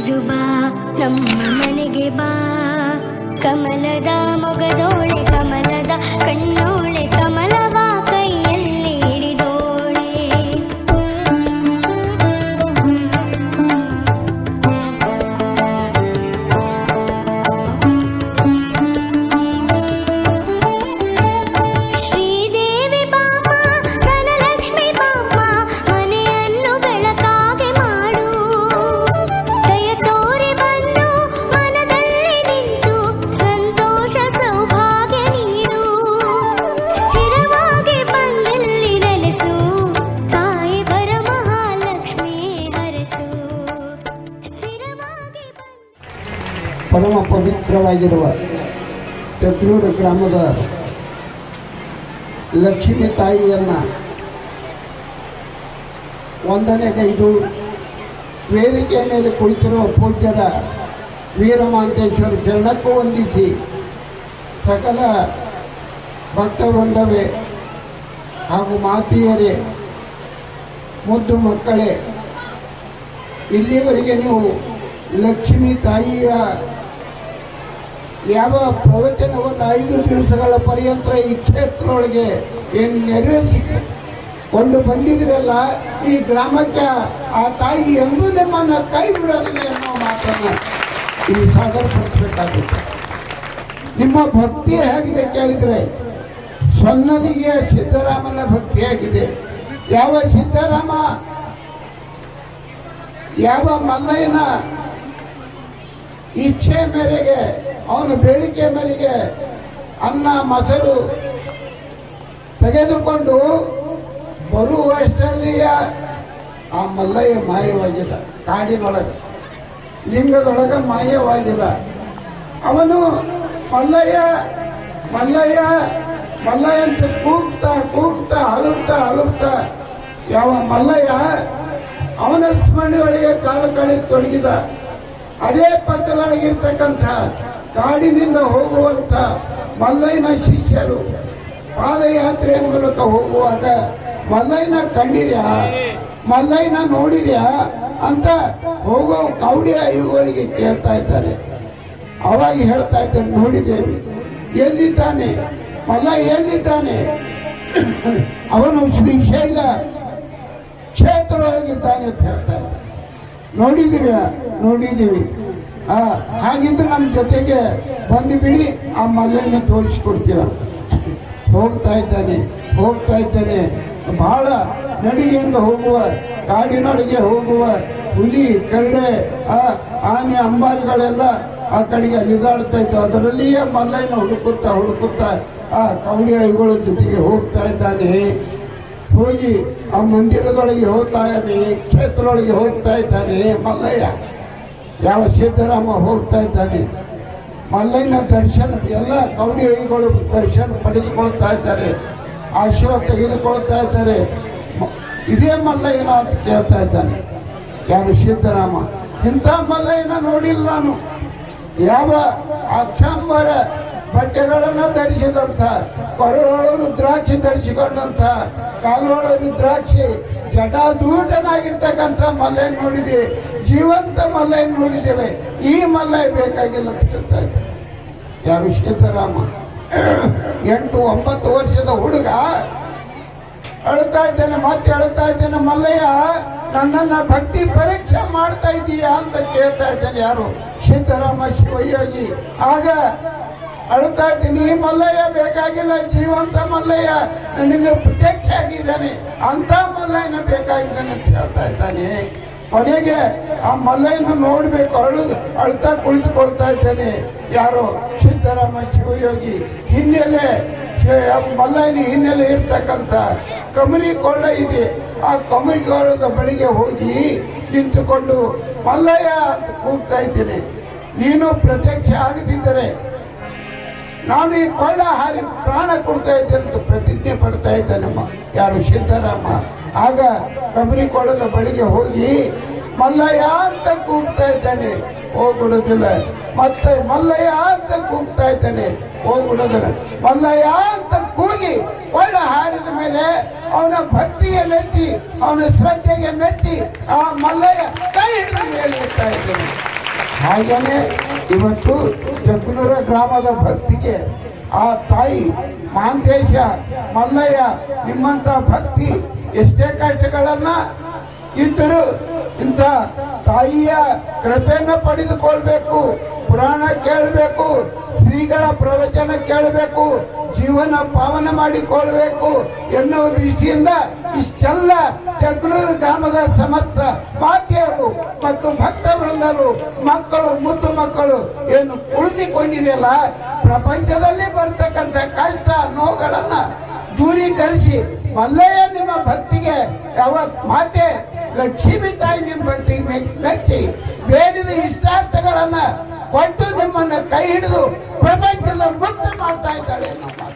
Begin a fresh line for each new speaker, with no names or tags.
ಇದು ಬಾ ನಮ್ಮ ಮನೆಗೆ ಬಾ. ಕಮಲದ ಮೊಗದೋಳೆ ಕಮಲದ ಕಣ್ಣು. ಪರಮ ಪವಿತ್ರವಾಗಿರುವ ತೆಗ್ಲೂರು ಗ್ರಾಮದ ಲಕ್ಷ್ಮೀ ತಾಯಿಯನ್ನು ವಂದನೆಗೈದು ವೇದಿಕೆಯ ಮೇಲೆ ಕುಳಿತಿರುವ ಪೂಜ್ಯದ ವೀರಮಾಂತೇಶ್ವರ ಚರಣಕ್ಕೂ ವಂದಿಸಿ ಸಕಲ ಭಕ್ತವೃಂದವೇ ಹಾಗೂ ಮಾತಿಯರೇ, ಮುದ್ದು ಮಕ್ಕಳೇ, ಇಲ್ಲಿವರೆಗೆ ನೀವು ಲಕ್ಷ್ಮೀ ತಾಯಿಯ ಯಾವ ಪ್ರವಚನವನ್ನು ಐದು ದಿವಸಗಳ ಪರ್ಯಂತ ಈ ಕ್ಷೇತ್ರದೊಳಗೆ ಏನು ನೆರವೇರಿಸಿಕೊಂಡು ಬಂದಿದ್ರಲ್ಲ ಈ ಗ್ರಾಮಕ್ಕೆ ಆ ತಾಯಿ ಎಂದೂ ನಿಮ್ಮನ್ನು ಕೈ ಬಿಡೋದಿಲ್ಲ ಎನ್ನುವ ಮಾತನ್ನು ಇಲ್ಲಿ ಸಾದರಪಡಿಸಬೇಕಾಗುತ್ತೆ ನಿಮ್ಮ ಭಕ್ತಿ ಹೇಗಿದೆ ಕೇಳಿದರೆ? ಸ್ವನ್ನನಿಗೆ ಸಿದ್ದರಾಮನ ಭಕ್ತಿ ಆಗಿದೆ ಯಾವ ಸಿದ್ದರಾಮ? ಯಾವ ಮಲ್ಲಯ್ಯನ ಇಚ್ಛೆ ಮೇರೆಗೆ, ಅವನ ಬೇಡಿಕೆ ಮೇರೆಗೆ ಅನ್ನ, ಮೊಸರು ತೆಗೆದುಕೊಂಡು ಬರುವಷ್ಟಲ್ಲಿಯ ಆ ಮಲ್ಲಯ್ಯ ಮಾಯವಾಗಿದ್ದ, ಕಾಡಿನೊಳಗೆ, ಲಿಂಗದೊಳಗೆ ಮಾಯವಾಗಿದ್ದ. ಅವನು ಮಲ್ಲಯ್ಯ ಮಲ್ಲಯ್ಯ ಮಲ್ಲಯ್ಯ ಅಂತ ಕೂಗ್ತಾ ಕೂಗ್ತಾ ಹಲುತ್ತಾ ಹಲುತ್ತಾ ಯಾವ ಮಲ್ಲಯ್ಯ ಅವನ ಸ್ಮರಣೆ ಒಳಗೆ ಕಾಲು ಕಳೆದು ತೊಡಗಿದ. ಅದೇ ಪಕ್ಕದೊಳಗಿರ್ತಕ್ಕಂಥ ಕಾಡಿನಿಂದ ಹೋಗುವಂಥ ಮಲ್ಲಯ್ಯನ ಶಿಷ್ಯರು ಪಾದಯಾತ್ರೆ ಮೂಲಕ ಹೋಗುವಾಗ, ಮಲ್ಲಯ್ಯನ ಕಂಡಿರ್ಯಾ, ಮಲ್ಲಯ್ಯನ ನೋಡಿರ್ಯಾ ಅಂತ ಹೋಗೋ ಕೌಡಿ ಅಯ್ಯಗಳಿಗೆ ಕೇಳ್ತಾ ಇದ್ದಾರೆ. ಅವಾಗ ಹೇಳ್ತಾ ಇದ್ದಾರೆ, ನೋಡಿದ್ದೇವೆ. ಎಲ್ಲಿದ್ದಾನೆ? ಮಲ್ಲ ಎಲ್ಲಿದ್ದಾನೆ? ಅವನು ಶ್ರೀಶೈಲ ಕ್ಷೇತ್ರದೊಳಗಿದ್ದಾನೆ ಅಂತ ಹೇಳ್ತಾ ಇದ್ದಾರೆ ನೋಡಿದ್ದೀವಿ. ಹಾಗಿದ್ರೆ ನಮ್ಮ ಜೊತೆಗೆ ಬಂದು ಬಿಡಿ, ಆ ಮಲ್ಲನ್ನ ತೋರಿಸ್ಕೊಡ್ತೀವ ಹೋಗ್ತಾ ಇದ್ದಾನೆ ಹೋಗ್ತಾ ಇದ್ದಾನೆ. ಬಹಳ ನಡಿಗೆಯಿಂದ ಹೋಗುವ, ಕಾಡಿನೊಳಗೆ ಹೋಗುವ ಹುಲಿ, ಕರಡೆ, ಆ, ಆನೆ, ಅಂಬಾರಿಗಳೆಲ್ಲ ಆ ಕಡೆಗೆ ಅಲಿದಾಡ್ತಾ ಇತ್ತು. ಅದರಲ್ಲಿಯೇ ಮಲ್ಲಯ್ಯನ ಹುಡುಕುತ್ತಾ ಹುಡುಕುತ್ತಾ ಆ ಕವಡಿ ಐಗಳ ಜೊತೆಗೆ ಹೋಗ್ತಾ ಇದ್ದಾನೆ. ಹೋಗಿ ಆ ಮಂದಿರದೊಳಗೆ ಹೋಗ್ತಾ ಇದ್ದಾನೆ, ಕ್ಷೇತ್ರದೊಳಗೆ ಹೋಗ್ತಾ ಇದ್ದಾನೆ. ಮಲ್ಲಯ್ಯ, ಯಾವ ಸಿದ್ದರಾಮ ಹೋಗ್ತಾ ಇದ್ದಾನೆ. ಮಲ್ಲಯ್ಯನ ದರ್ಶನ, ಎಲ್ಲ ಕೌಡಿ ಐಗಳು ದರ್ಶನ ಪಡೆದುಕೊಳ್ತಾ ಇದ್ದಾರೆ. ಆಶೀರ್ವಾದ ತೆಗೆದುಕೊಳ್ತಾ ಇದ್ದಾರೆ. ಇದೇ ಮಲ್ಲಯ್ಯನ ಅಂತ ಕೇಳ್ತಾ ಇದ್ದಾನೆ. ಯಾರು ಸಿದ್ದರಾಮ? ಇಂಥ ಮಲ್ಲಯ್ಯನ ನೋಡಿಲ್ಲ ನಾನು. ಯಾವ ಅಕ್ಷಾಂಬರ ಬಟ್ಟೆಗಳನ್ನು ಧರಿಸಿದಂಥ ಪರಳು ರುದ್ರಾಕ್ಷಿ ಧರಿಸಿಕೊಂಡಂಥ ಕಾಲೊಳು ರುದ್ರಾಕ್ಷಿ ಜಟಾದೂಟನಾಗಿರ್ತಕ್ಕಂಥ ಮಲ್ಲೆ ನೋಡಿದ್ದೀವಿ ಜೀವಂತ ಮಲ್ಲೆ ನೋಡಿದ್ದೇವೆ. ಈ ಮಲ್ಲೆ ಬೇಕಾಗಿಲ್ಲ ಅಂತ ಹೇಳ್ತಾ ಇದ್ದಾರೆ. ಯಾರು ಸಿದ್ದರಾಮ ಎಂಟು ಒಂಬತ್ತು ವರ್ಷದ ಹುಡುಗ. ಅಳ್ತಾ ಇದ್ದೇನೆ, ಮತ್ತೆ ಅಳ್ತಾ ಇದ್ದೇನೆ, ಮಲ್ಲಯ್ಯ, ನನ್ನನ್ನ ಭಕ್ತಿ ಪರೀಕ್ಷೆ ಮಾಡ್ತಾ ಇದ್ದೀಯಾ ಅಂತ ಕೇಳ್ತಾ ಇದ್ದೇನೆ ಯಾರು? ಸಿದ್ದರಾಮ ಶಿವಯೋಗಿ ಆಗ ಅಳ್ತಾ ಇದ್ದೀನಿ. ಮಲ್ಲಯ್ಯ, ಬೇಕಾಗಿಲ್ಲ. ಜೀವಂತ ಮಲ್ಲಯ್ಯ. ನನಗೆ ಪ್ರತ್ಯಕ್ಷ ಆಗಿದ್ದಾನೆ ಅಂತ ಮಲ್ಲಯ್ಯನ ಬೇಕಾಗಿದ್ದಾನೆ ಅಂತ ಹೇಳ್ತಾ ಇದ್ದಾನೆ. ಕೊನೆಗೆ ಆ ಮಲ್ಲಯ್ಯನ ನೋಡ್ಬೇಕು. ಅಳು ಅಳ್ತಾ ಕುಳಿತುಕೊಳ್ತಾ ಇದ್ದೇನೆ. ಯಾರು ಸಿದ್ದರಾಮ ಶಿವಯೋಗಿ. ಹಿನ್ನೆಲೆ ಮಲ್ಲಯ್ಯನ ಹಿನ್ನೆಲೆ ಇರ್ತಕ್ಕಂಥ ಕಮರಿ ಕೊಳ್ಳ ಇದೆ. ಆ ಕಮರಿ ಕೊಳ್ಳದ ಬಳಿಗೆ ಹೋಗಿ ನಿಂತುಕೊಂಡು, ಮಲ್ಲಯ್ಯ ಅಂತ ಕೂಗ್ತಾ ಇದ್ದೇನೆ. ನೀನು ಪ್ರತ್ಯಕ್ಷ ಆಗದಿದ್ದರೆ ನಾನು ಈ ಕೊಳ್ಳ ಹಾರಿ ಪ್ರಾಣ ಕೊಡ್ತಾ ಇದ್ದೆ ಅಂತ ಪ್ರತಿಜ್ಞೆ ಪಡ್ತಾ ಇದ್ದಾನಮ್ಮ ಯಾರು ಸಿದ್ದರಾಮ. ಆಗ ಕಬರಿ ಕೊಳ್ಳದ ಬಳಿಗೆ ಹೋಗಿ, ಮಲ್ಲಯ್ಯ ಅಂತ ಕೂಗ್ತಾ ಇದ್ದಾನೆ ಹೋಗ್ಬಿಡೋದಿಲ್ಲ. ಮತ್ತೆ, ಮಲ್ಲಯ್ಯ ಅಂತ ಕೂಗ್ತಾ ಇದ್ದಾನೆ ಹೋಗ್ಬಿಡೋದಿಲ್ಲ. ಮಲ್ಲಯ್ಯ ಅಂತ ಕೂಗಿ ಕೊಳ್ಳ ಹಾರಿದ ಮೇಲೆ ಅವನ ಭಕ್ತಿಯ ಮೆತ್ತಿ ಅವನ ಶ್ರದ್ಧೆಗೆ ಮೆತ್ತಿ ಆ ಮಲ್ಲಯ್ಯ ಕೈ ಹಿಡಿದ ಮೇಲೆ ಇಡ್ತಾ ಇದ್ದಾನೆ ಹಾಗೇನೆ ಇವತ್ತು ಚಕ್ಕನೂರ ಗ್ರಾಮದ ಭಕ್ತಿಗೆ ಆ ತಾಯಿ ಮಾಂತೇಶ, ಮಲ್ಲಯ್ಯ ನಿಮ್ಮಂತ ಭಕ್ತಿ ಎಷ್ಟೇ ಕಷ್ಟಗಳನ್ನ ಇದ್ದರೂ ಇಂಥ ತಾಯಿಯ ಕೃಪೆಯನ್ನು ಪಡೆದುಕೊಳ್ಬೇಕು. ಪುರಾಣ ಕೇಳಬೇಕು, ಶ್ರೀಗಳ ಪ್ರವಚನ ಕೇಳಬೇಕು, ಜೀವನ ಪಾವನ ಮಾಡಿಕೊಳ್ಬೇಕು ಎನ್ನುವ ದೃಷ್ಟಿಯಿಂದ ಇಷ್ಟೆಲ್ಲ ಜಗ್ನೂರು ಗ್ರಾಮದ ಸಮಸ್ತ ಮಾತೆಯರು ಮತ್ತು ಭಕ್ತ ವೃಂದರು, ಮಕ್ಕಳು, ಮುದ್ದು ಮಕ್ಕಳು ಏನು ಉಳಿದಿಕೊಂಡಿದೆಯಲ್ಲ, ಪ್ರಪಂಚದಲ್ಲಿ ಬರ್ತಕ್ಕಂಥ ಕಷ್ಟ ನೋವುಗಳನ್ನ ದೂರೀಕರಿಸಿ ಮಲ್ಲಯ್ಯ ನಿಮ್ಮ ಭಕ್ತಿಗೆ ಯಾವ ಮಾತೆ ಲಕ್ಷ್ಮೀ ತಾಯಿ ನಿಮ್ಮ ಭಕ್ತಿಗೆ ಮೆಚ್ಚಿ, ಬೇಡಿದ ಇಷ್ಟಾರ್ಥಗಳನ್ನ ಕೊಟ್ಟು ನಿಮ್ಮನ್ನು ಕೈ ಹಿಡಿದು ಪ್ರಪಂಚದ ಮುಕ್ತ ಮಾಡ್ತಾ ಇದ್ದಾಳೆ ನಮ್ಮ